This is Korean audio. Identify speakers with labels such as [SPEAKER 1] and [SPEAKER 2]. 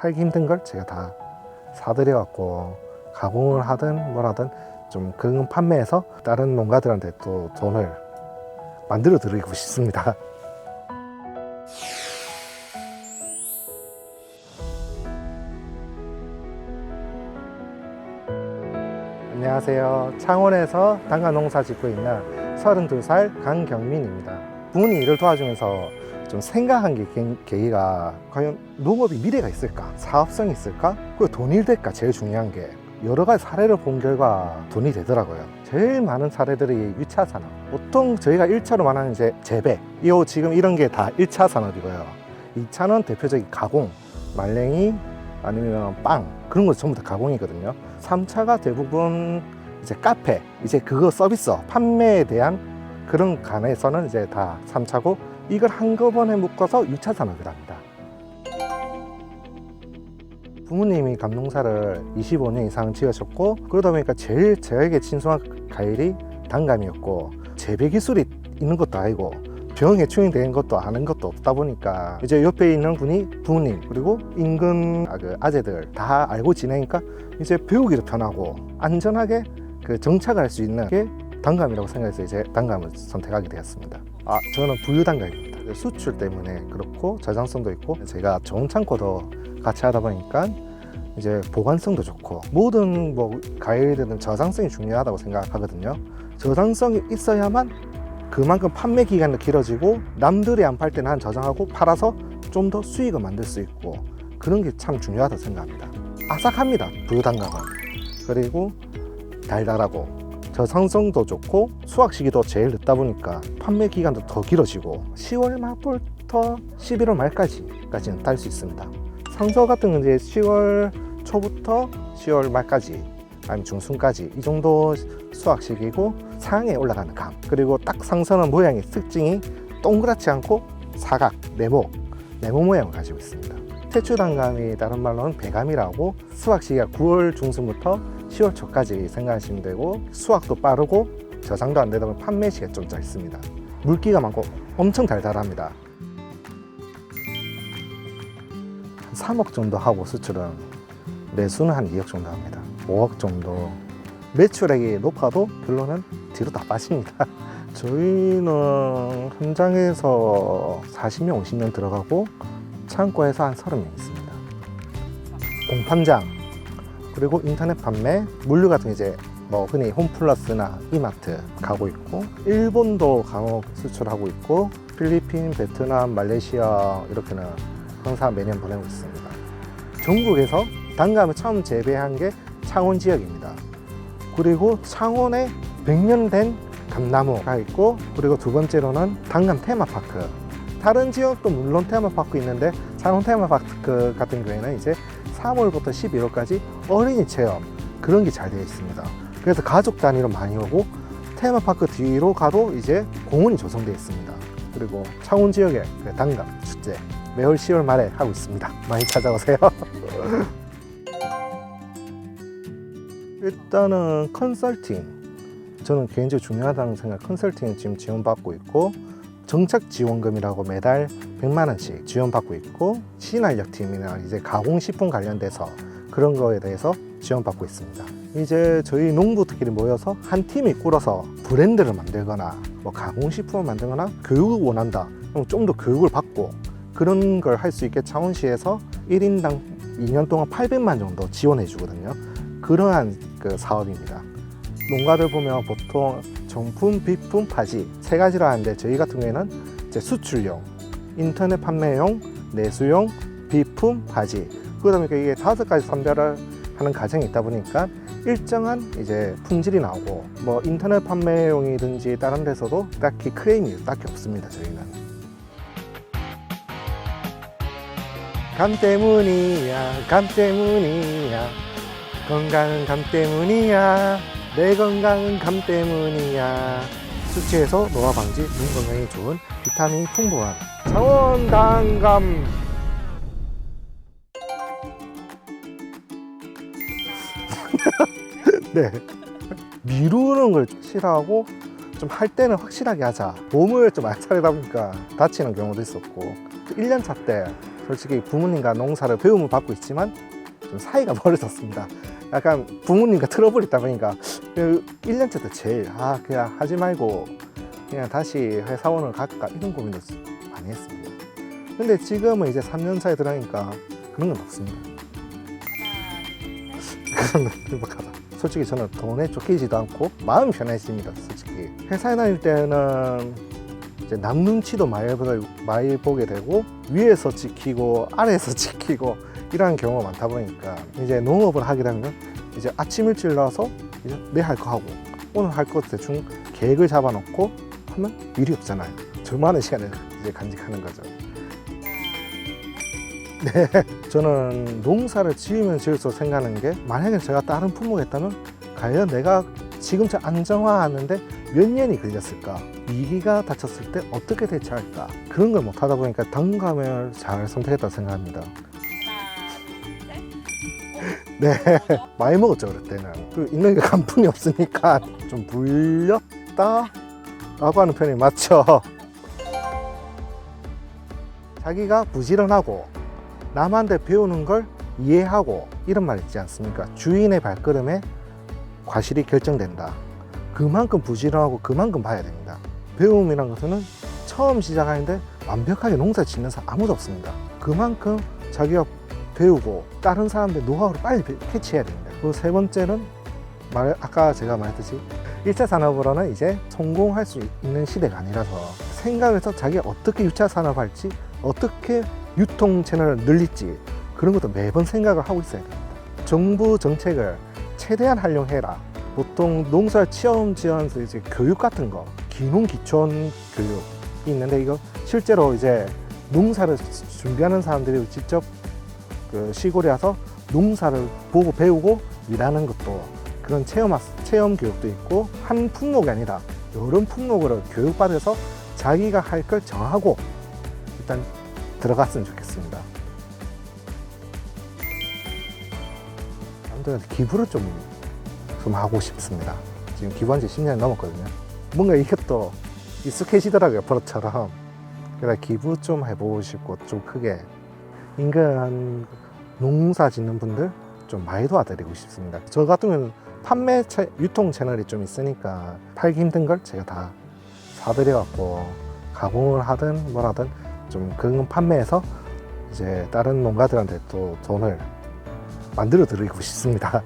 [SPEAKER 1] 팔기 힘든 걸 제가 다 사들여 갖고 가공을 하든 뭐라든 좀 그런 판매해서 다른 농가들한테 또 돈을 만들어 드리고 싶습니다. 안녕하세요. 창원에서 단가 농사 짓고 있는 32살 강경민입니다. 부모님 일을 도와주면서 좀 생각한 게 계- 계기가 과연 농업이 미래가 있을까? 사업성이 있을까? 그리고 돈이 될까? 제일 중요한 게 여러 가지 사례를 본 결과 돈이 되더라고요. 제일 많은 사례들이 2차 산업. 보통 저희가 1차로 말하는 이제 재배. 이 지금 이런 게 다 1차 산업이고요. 2차는 대표적인 가공, 말랭이 아니면 빵 그런 거 전부 다 가공이거든요. 3차가 대부분 이제 카페, 이제 그거 서비스, 판매에 대한 그런 간에서는 이제 다 3차고 이걸 한꺼번에 묶어서 6차 산업이랍니다. 부모님이 감농사를 25년 이상 지으셨고 그러다 보니까 제일 저에게 친숙한 과일이 단감이었고 재배 기술이 있는 것도 아니고 병에 추행된 것도 아는 것도 없다 보니까 이제 옆에 있는 분이 부모님 그리고 인근 아, 그 아재들 다 알고 지내니까 이제 배우기도 편하고 안전하게 그 정착할 수 있는 게 단감이라고 생각해서 이제 단감을 선택하게 되었습니다. 아 저는 부유단감입니다. 수출 때문에 그렇고 저장성도 있고 제가 좋은 창고도 같이 하다 보니까 이제 보관성도 좋고 모든 뭐 과일들은 저장성이 중요하다고 생각하거든요. 저장성이 있어야만 그만큼 판매 기간도 길어지고 남들이 안 팔 때는 한 저장하고 팔아서 좀 더 수익을 만들 수 있고 그런 게 참 중요하다고 생각합니다. 아삭합니다. 부유단감은 그리고 달달하고 저상성도 좋고 수확 시기도 제일 늦다 보니까 판매 기간도 더 길어지고 10월 말부터 11월 말까지까지는 딸 수 있습니다. 상서 같은 건 이제 10월 초부터 10월 말까지 아니면 중순까지 이 정도 수확 시기고 상에 올라가는 감 그리고 딱 상서는 모양의 특징이 동그랗지 않고 사각 네모 네모 모양을 가지고 있습니다. 태추단감이 다른 말로는 배감이라고 수확 시기가 9월 중순부터 10월 초까지 생각하시면 되고 수확도 빠르고 저장도 안 되다 보면 판매 시기가 좀 짧습니다. 물기가 많고 엄청 달달합니다. 한 3억 정도 하고 수출은 매수는 한 2억 정도 합니다. 5억 정도. 매출액이 높아도 결론은 뒤로 다 빠집니다. 저희는 현장에서 40명, 50명 들어가고 창고에서 한 30명 있습니다. 공판장, 그리고 인터넷 판매, 물류 같은 이제 뭐 흔히 홈플러스나 이마트 가고 있고 일본도 간혹 수출하고 있고 필리핀, 베트남, 말레이시아 이렇게는 항상 매년 보내고 있습니다. 전국에서 단감을 처음 재배한 게 창원 지역입니다. 그리고 창원에 100년 된 감나무가 있고 그리고 두 번째로는 단감 테마파크 다른 지역도 물론 테마파크 있는데 창원 테마파크 같은 경우에는 이제 3월부터 11월까지 어린이 체험 그런 게 잘 되어 있습니다. 그래서 가족 단위로 많이 오고 테마파크 뒤로 가도 이제 공원이 조성되어 있습니다. 그리고 창원 지역의 그 단감 축제 매월 10월 말에 하고 있습니다. 많이 찾아오세요. 일단은 컨설팅 저는 개인적으로 중요하다는 생각 컨설팅 지금 지원받고 있고 정책 지원금이라고 매달 100만 원씩 지원받고 있고 신활력 팀이나 이제 가공식품 관련돼서 그런 거에 대해서 지원받고 있습니다. 이제 저희 농부들끼리 모여서 한 팀이 꾸려서 브랜드를 만들거나 뭐 가공식품을 만들거나 교육을 원한다. 그럼 좀 더 교육을 받고 그런 걸 할 수 있게 창원시에서 1인당 2년 동안 800만 정도 지원해 주거든요. 그러한 그 사업입니다. 농가들 보면 보통 정품, 비품, 파지 세 가지로 하는데 저희 같은 경우에는 이제 수출용, 인터넷 판매용, 내수용, 비품, 바지. 그러다 보니까 이게 다섯 가지 선별을 하는 과정이 있다 보니까 일정한 이제 품질이 나오고 뭐 인터넷 판매용이든지 다른 데서도 딱히 크레임이 딱히 없습니다 저희는. 감 때문이야, 감 때문이야. 건강은 감 때문이야. 내 건강은 감 때문이야. 수치에서 노화 방지, 눈 건강에 좋은 비타민 풍부한 차원단감. 네. 미루는 걸 싫어하고 좀 할 때는 확실하게 하자. 몸을 좀안 차리다 보니까 다치는 경우도 있었고 1년 차 때 솔직히 부모님과 농사를 배움을 받고 있지만 좀 사이가 멀어졌습니다. 약간 부모님과 트러블이 있다 보니까 그 1년째 때 제일 아 그냥 하지 말고 그냥 다시 회사원을 갈까 이런 고민도 많이 했습니다. 근데 지금은 이제 3년 차에 들어가니까 그런 건 없습니다. 행복하다. 솔직히 저는 돈에 쫓기지도 않고 마음이 편해집니다. 솔직히 회사에 다닐 때는 이제 남 눈치도 많이, 많이 보게 되고 위에서 지키고 아래에서 지키고 이러한 경우가 많다 보니까 이제 농업을 하게 되면 이제 아침 일찍 나와서 이제 내 할 거 하고 오늘 할거 대충 계획을 잡아놓고 하면 일이 없잖아요. 저만의 시간을 이제 간직하는 거죠. 네, 저는 농사를 지으면 지을수록 생각하는 게 만약에 제가 다른 품목이 있다면 과연 내가 지금처럼 안정화하는데 몇 년이 걸렸을까? 위기가 닥쳤을 때 어떻게 대처할까? 그런 걸 못하다 보니까 단감을 잘 선택했다고 생각합니다. 네, 많이 먹었죠 그럴 때는. 그 있는 게 간푼이 없으니까 좀 불렸다 라고 하는 표현이 맞죠. 자기가 부지런하고 남한테 배우는 걸 이해하고 이런 말 있지 않습니까? 주인의 발걸음에 과실이 결정된다. 그만큼 부지런하고 그만큼 봐야 됩니다. 배움이란 것은 처음 시작하는데 완벽하게 농사 짓는 사람 아무도 없습니다. 그만큼 자기가 배우고 다른 사람들 노하우를 빨리 배- 캐치해야 됩니다. 그리고 세 번째는 말, 아까 제가 말했듯이 1차 산업으로는 이제 성공할 수 있는 시대가 아니라서 생각해서 자기가 어떻게 6차 산업할지 어떻게 유통 채널을 늘릴지 그런 것도 매번 생각을 하고 있어야 됩니다. 정부 정책을 최대한 활용해라. 보통 농사 체험 지원에서 이제 교육 같은 거, 기농 기촌 교육이 있는데 이거 실제로 이제 농사를 준비하는 사람들이 직접 그 시골에 와서 농사를 보고 배우고 일하는 것도 그런 체험, 학- 체험 교육도 있고 한 품목이 아니라 여러 품목으로 교육받아서 자기가 할 걸 정하고 일단 들어갔으면 좋겠습니다. 아무튼 기부를 좀, 좀 하고 싶습니다. 지금 기부한 지 10년이 넘었거든요. 뭔가 또 익숙해지더라고요, 버릇처럼. 그래서 기부 좀 해보고 싶고, 좀 크게. 인간 농사 짓는 분들 좀 많이 도와드리고 싶습니다. 저 같은 경우는 판매 채, 유통 채널이 좀 있으니까 팔기 힘든 걸 제가 다 사드려갖고 가공을 하든 뭐라든 좀 그런 판매해서 이제 다른 농가들한테 또 돈을 만들어 드리고 싶습니다.